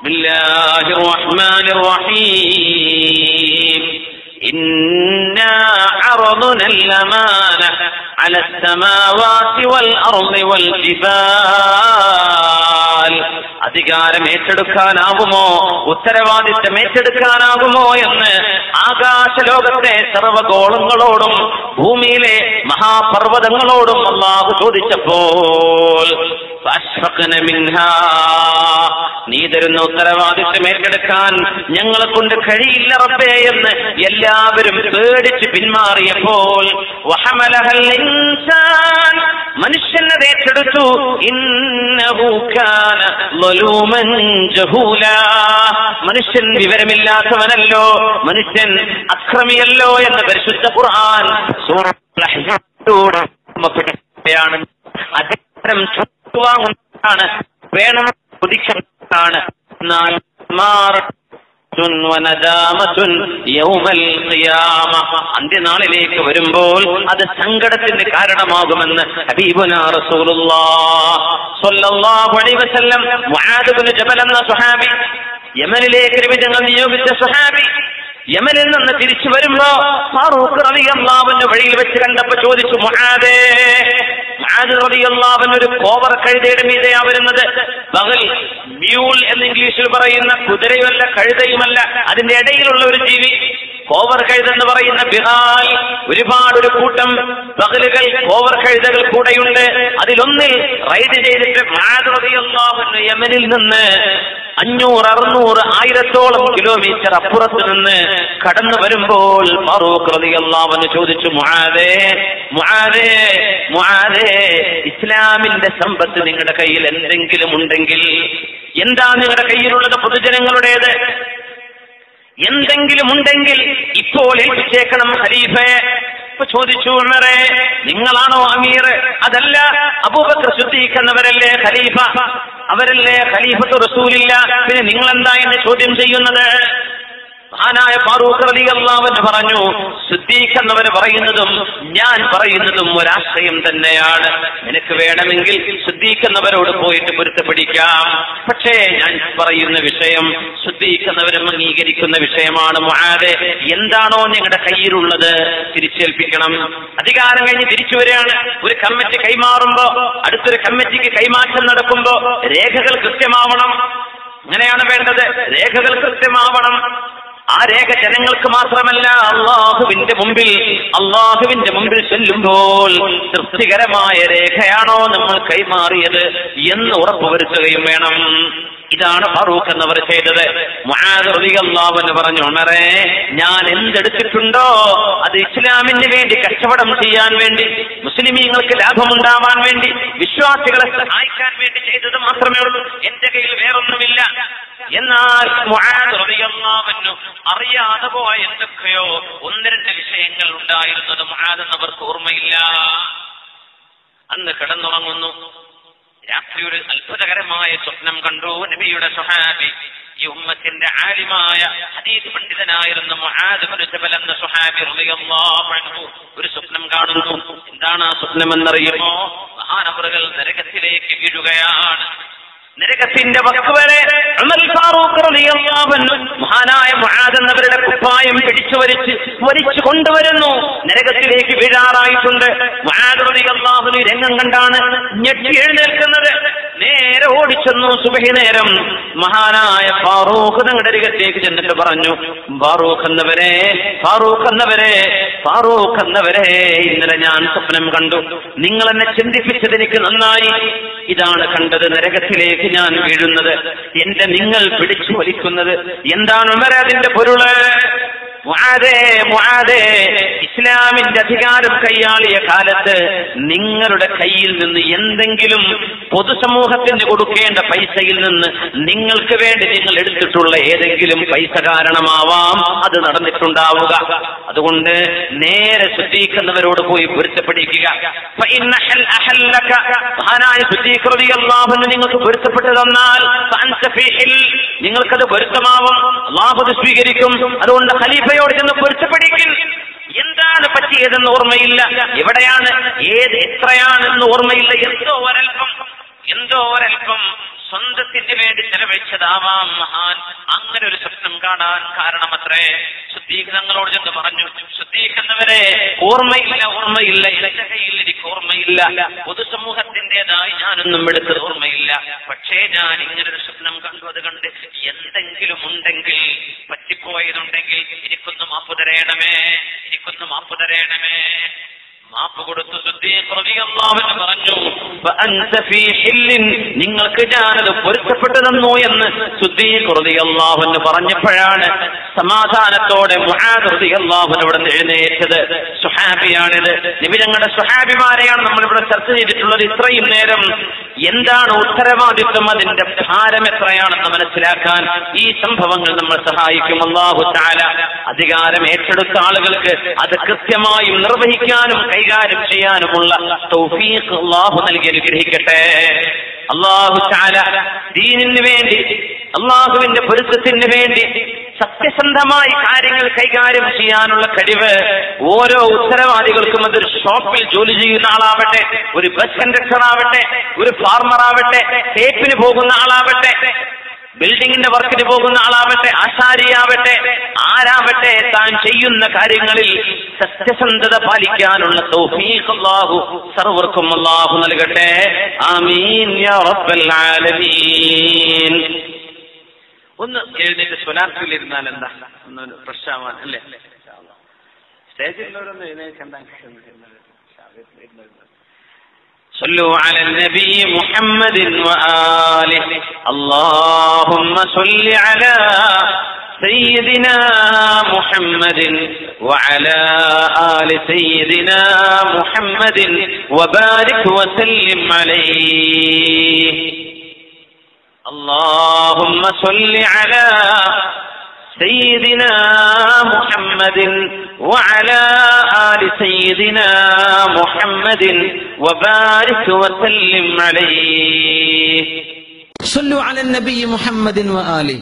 بسم الله الرحمن الرحيم إنا عرضنا الأمانة على السماوات والأرض والجبال അധികാരം ഏറ്റെടുക്കാനാകുമോ ഉത്തരവാദിത്തം ഏറ്റെടുക്കാനാകുമോ എന്ന് ആകാശലോകത്തെ സർവഗോളങ്ങളോടും ഭൂമിയിലെ മഹാപർവ്വതങ്ങളോടും അള്ളാഹു ചോദിച്ചപ്പോൾ فأشفقن منها. നീ തരുന്ന ഉത്തരവാദിത്വം ഏറ്റെടുക്കാൻ ഞങ്ങളെ കൊണ്ട് കഴിയില്ല റബ്ബേ എന്ന് എല്ലാവരും പേടിച്ച് പിന്മാറിയപ്പോൾ അത് ഏറ്റെടുത്തു. മനുഷ്യൻ വിവരമില്ലാത്തവനല്ലോ മനുഷ്യൻ അക്രമിയല്ലോ എന്ന് പരിശുദ്ധ ഖുർആൻ ാണ് അഹ്സാബിലൂടെ ഓർമ്മപ്പെടുത്തുകയാണ്. വേണം ചുറ്റുവാങ്ങുന്നതാണ് ഖിയാമ. അന്ത്യനാളിലേക്ക് വരുമ്പോൾ അത് സങ്കടത്തിന് കാരണമാകുമെന്ന് ഹബീബുന ജബൽ എന്ന സ്വഹാബി യമനിലേക്ക് രവിജങ്ങൾ നിയോഗിച്ച സ്വഹാബി യമനിൽ നിന്ന് തിരിച്ചു വരുമ്പോ ഫാറൂഖ് റളിയല്ലാഹുവിന്റെ വഴിയിൽ വെച്ച് കണ്ടപ്പോ ചോദിച്ചു മുആദ് റളിയല്ലാഹുവിന് ഒരു കോവർ കഴുതയുടെ മീതയാ വരുന്നത്? ബഗൽ മ്യൂൾ എന്ന് ഇംഗ്ലീഷിൽ പറയുന്ന കുതിരയുമല്ല കഴുതയുമല്ല അതിന്റെ ഇടയിലുള്ള ഒരു ജീവി. കോവർ കഴുത എന്ന് പറയുന്ന ബിഹാൽ ഒരുപാട് ഒരു കൂട്ടം ബഗലുകൾ കോവർ കഴുതകൾ കൂടെയുണ്ട്. അതിലൊന്നിൽ റൈഡ് ചെയ്തിട്ട് യമനിൽ നിന്ന് അഞ്ഞൂറ് അറുന്നൂറ് ആയിരത്തോളം കിലോമീറ്റർ അപ്പുറത്ത് നിന്ന് കടന്നു വരുമ്പോൾ ഫറൂഖ് റളിയല്ലാഹു ചോദിച്ചു മുആദേ മുആദേ മുആദേ ഇസ്ലാമിന്റെ സമ്പത്ത് നിങ്ങളുടെ കയ്യിൽ എന്തെങ്കിലും ഉണ്ടെങ്കിൽ എന്താ നിങ്ങളുടെ കയ്യിലുള്ളത് പൊതുജനങ്ങളുടേത്? എന്തെങ്കിലും ഉണ്ടെങ്കിൽ ഇപ്പോൾ ഏൽപ്പിച്ചേക്കണം ഖലീഫയെ ഇപ്പൊ ചോദിച്ചു എന്നറേ നിങ്ങളാണോ അമീർ? അതല്ല അബൂബക്കർ സിദ്ദീഖ് എന്നവരല്ലേ ഖലീഫ? അവരല്ലേ ഖലീഫത്ത് റസൂലില്ല? പിന്നെ നിങ്ങൾ എന്താ എന്നെ ചോദ്യം ചെയ്യുന്നത്? മഹാനായ ഫാറൂഖ് അലി അൻഹു പറഞ്ഞു സിദ്ദീഖ് എന്നവർ പറയുന്നതും ഞാൻ പറയുന്നതും ഒരാശയം തന്നെയാണ്. നിനക്ക് വേണമെങ്കിൽ സിദ്ദീഖ് എന്നവരോട് പോയിട്ട് പൊരുത്തപ്പെടിക്കാം. പക്ഷേ ഞാൻ പറയുന്ന വിഷയം സിദ്ദീഖ് എന്നവരും അംഗീകരിക്കുന്ന വിഷയമാണ് മുആദെ. എന്താണോ നിങ്ങളുടെ കയ്യിലുള്ളത് തിരിച്ചേൽപ്പിക്കണം. അധികാരം കഴിഞ്ഞ് തിരിച്ചു വരികയാണ്. ഒരു കമ്മിറ്റി കൈമാറുമ്പോ അടുത്തൊരു കമ്മിറ്റിക്ക് കൈമാറ്റം നടക്കുമ്പോ രേഖകൾ കൃത്യമാവണം. അങ്ങനെയാണ് വേണ്ടത്. രേഖകൾ കൃത്യമാവണം. ആ രേഖ ജനങ്ങൾക്ക് മാത്രമല്ല അള്ളാഹുവിന്റെ മുമ്പിൽ അള്ളാഹുവിന്റെ മുമ്പിൽ ചെല്ലുമ്പോൾ തൃപ്തികരമായ രേഖയാണോ നമ്മൾ കൈമാറിയത് എന്ന് ഉറപ്പുവരുത്തുകയും വേണം. ഇതാണ് ഫറൂഖ് എന്നവർ ചെയ്തത്. അള്ളാഹുന്ന് പറഞ്ഞു ഉണറേ ഞാൻ എന്തെടുത്തിട്ടുണ്ടോ? അത് ഇസ്ലാമിന് വേണ്ടി കച്ചവടം ചെയ്യാൻ വേണ്ടി മുസ്ലിമീങ്ങൾക്ക് ലാഭമുണ്ടാവാൻ വേണ്ടി വിശ്വാസികളെ സഹായിക്കാൻ വേണ്ടി ചെയ്തത് മാത്രമേ ഉള്ളൂ. എന്റെ കയ്യിൽ വേറൊന്നുമില്ല. എന്നാൽ അറിയാതെ പോയ എന്തൊക്കെയോ ഒന്ന് രണ്ട് വിഷയങ്ങൾ ഉണ്ടായിരുന്നത് മുആദ് അവർക്ക് ഓർമ്മയില്ല. അന്ന് കിടന്നുറങ്ങുന്നു. രാത്രി ഒരു അത്ഭുതകരമായ സ്വപ്നം കണ്ടു നബിയുടെ സ്വഹാബി. ഈ ഉമ്മത്തിന്റെ ആലിമായ ഹദീസ് പണ്ഡിതനായിരുന്ന ജബൽ എന്ന സ്വഹാബി റളിയല്ലാഹു ഒരു സ്വപ്നം കാണുന്നു. എന്താണ് ആ സ്വപ്നം എന്നറിയുമോ മഹാനവറുകൾ നരകത്തിലേക്ക് വീഴുകയാണ്. നരകത്തിന്റെ വക്ക് വരെ മഹാനായ മുആദ് എന്നവരുടെ കുപ്പായം പിടിച്ചു വലിച്ച് വലിച്ചു കൊണ്ടുവരുന്നു. നരകത്തിലേക്ക് വീഴാറായിട്ടുണ്ട്. അൻഹു രംഗം കണ്ടാണ് ഞെട്ടി എഴുന്നേൽക്കുന്നത്. ഓടിച്ചെന്നു സുബഹി നേരം. മഹാനായ ഫാറൂഖ് തങ്ങളുടെ അരികത്തേക്ക് ചെന്നിട്ട് പറഞ്ഞു ഫാറൂഖ് എന്നവരെ ഫാറൂഖ് എന്നവരെ ഫാറൂഖ് എന്നവരെ ഇന്നലെ ഞാൻ സ്വപ്നം കണ്ടു. നിങ്ങൾ എന്നെ ചിന്തിപ്പിച്ചത് എനിക്ക് നന്നായി. ഇതാണ് കണ്ടത് നരകത്തിലേക്ക് ഞാൻ വീഴുന്നത്. എന്റെ നിങ്ങൾ പിടിച്ചു വലിക്കുന്നത്. എന്താണ് ഉമര അതിന്റെ പൊരുൾ? ഇസ്ലാമിന്റെ അധികാരം കൈയാളിയ കാലത്ത് നിങ്ങളുടെ കയ്യിൽ നിന്ന് എന്തെങ്കിലും പൊതുസമൂഹത്തിന് കൊടുക്കേണ്ട പൈസയിൽ നിന്ന് നിങ്ങൾക്ക് വേണ്ടി നിങ്ങൾ എടുത്തിട്ടുള്ള ഏതെങ്കിലും പൈസ കാരണമാവാം അത് നടന്നിട്ടുണ്ടാവുക. അതുകൊണ്ട് നേരെ ശുദ്ധീകരിക്കുന്നവരോട് പോയി പൊരുത്തപ്പെടിക്കുക. നിങ്ങൾക്ക് പൊരുത്തപ്പെട്ടു തന്നാൽ നിങ്ങൾക്കത് പൊരുത്തമാവും. അള്ളാഹു അത് സ്വീകരിക്കും. അതുകൊണ്ട് ഖലീഫയോട് ചെന്ന് പൊരുത്തപ്പെടിക്കും. എന്താണ് പറ്റിയതെന്ന് ഓർമ്മയില്ല. എവിടെയാണ്? ഏത് എത്രയാണെന്ന് ഓർമ്മയില്ല. എന്തോ ഒരൽപ്പം. എന്തോ ഒരൽപ്പം. സ്വന്തത്തിന് വേണ്ടി ചെലവഴിച്ചതാവാം മഹാൻ. അങ്ങനെ ഒരു സ്വപ്നം കാണാൻ കാരണമത്രേ. ശുദ്ധീകരണങ്ങളോട് ചെന്ന് പറഞ്ഞു ശുദ്ധീകരണവരെ ഓർമ്മയില്ല ഓർമ്മയില്ല. എന്റെ എനിക്ക് ഓർമ്മയില്ല. പൊതുസമൂഹത്തിന്റേതായി ഞാനൊന്നും എടുത്തത് ഓർമ്മയില്ല. പക്ഷേ ഞാൻ ഇങ്ങനെ ഒരു സ്വപ്നം കണ്ടു. അത് കണ്ട് എന്തെങ്കിലും ഉണ്ടെങ്കിൽ പറ്റിപ്പോയതുണ്ടെങ്കിൽ എനിക്കൊന്ന് മാപ്പ് തരയണമേ എനിക്കൊന്ന് മാപ്പ് കൊടുത്തു പറഞ്ഞു "ഫഅൻത ഫീ ഹില്ലിൻ നിങ്ങൾക്ക് ഞാനത് പൊരുത്തപ്പെട്ടു തന്നു എന്ന് സുദ്ദീഖ് റളിയല്ലാഹു അൻഹു പറഞ്ഞപ്പോഴാണ് സമാധാനത്തോടെ നിന്ന് എഴുന്നേറ്റത്. സുഹാബിയാണിത്. നബി സുഹാബിമാരെയാണ് നമ്മളിവിടെ ചർച്ച ചെയ്തിട്ടുള്ളത്. ഇത്രയും നേരം എന്താണ് ഉത്തരവാദിത്വം? അതിന്റെ ഭാരം എത്രയാണെന്ന് മനസ്സിലാക്കാൻ ഈ സംഭവങ്ങൾ നമ്മൾ സഹായിക്കും. അള്ളാഹു താല അധികാരം ഏറ്റെടുത്ത ആളുകൾക്ക് അത് കൃത്യമായും നിർവഹിക്കാനും കൈകാര്യം ചെയ്യാനുമുള്ള തൗഫീഖ് അള്ളാഹു നൽകി അനുഗ്രഹിക്കട്ടെ. അള്ളാഹു താല ദീനിന് വേണ്ടി അള്ളാഹുവിന്റെ പൊരുത്തത്തിന് വേണ്ടി സത്യസന്ധമായി കാര്യങ്ങൾ കൈകാര്യം ചെയ്യാനുള്ള കഴിവ് ഓരോ ഉത്തരവാദികൾക്കും അതൊരു ഷോപ്പിൽ ജോലി ചെയ്യുന്ന ആളാവട്ടെ ഒരു ബസ് കണ്ടക്ടർ ആവട്ടെ ഒരു ഫാർമർ ആവട്ടെ തേപ്പിന് പോകുന്ന ആളാവട്ടെ ബിൽഡിങ്ങിന്റെ വർക്കിന് പോകുന്ന ആളാവട്ടെ ആശാരിയാവട്ടെ ആരാവട്ടെ താൻ ചെയ്യുന്ന കാര്യങ്ങളിൽ സത്യസന്ധത പാലിക്കാനുള്ള തൗഫീഖ് അല്ലാഹു സർവർക്കും അല്ലാഹു നൽകട്ടെ. ആമീൻ യാ റബ്ബൽ ആലമീൻ. ഒന്ന് എഴുന്നേറ്റ് സ്വലാത്തിൽ ഇരുന്നാൽ എന്താ ഒന്ന് ഫ്രഷ് ആവാൻ അല്ലേ സ്റ്റേജിലുള്ളവരൊന്ന് എഴുന്നേൽക്കണ്ട صلوا على النبي محمد وآله اللهم صل على سيدنا محمد وعلى آل سيدنا محمد وبارك وسلم عليه اللهم صل على سيدنا محمد وعلى آل سيدنا محمد وبارك وسلم عليه. صلوا على النبي محمد وآله.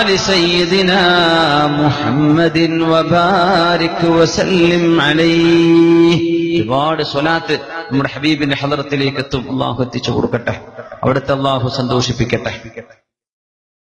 آل سيدنا محمد وبارك وسلم عليه ഒരുപാട് സ്വലാത്ത് നമ്മുടെ ഹബീബിന്റെ ഹലറത്തിലേക്ക് എത്തും അള്ളാഹു എത്തിച്ചു കൊടുക്കട്ടെ അവിടുത്തെ അള്ളാഹു സന്തോഷിപ്പിക്കട്ടെ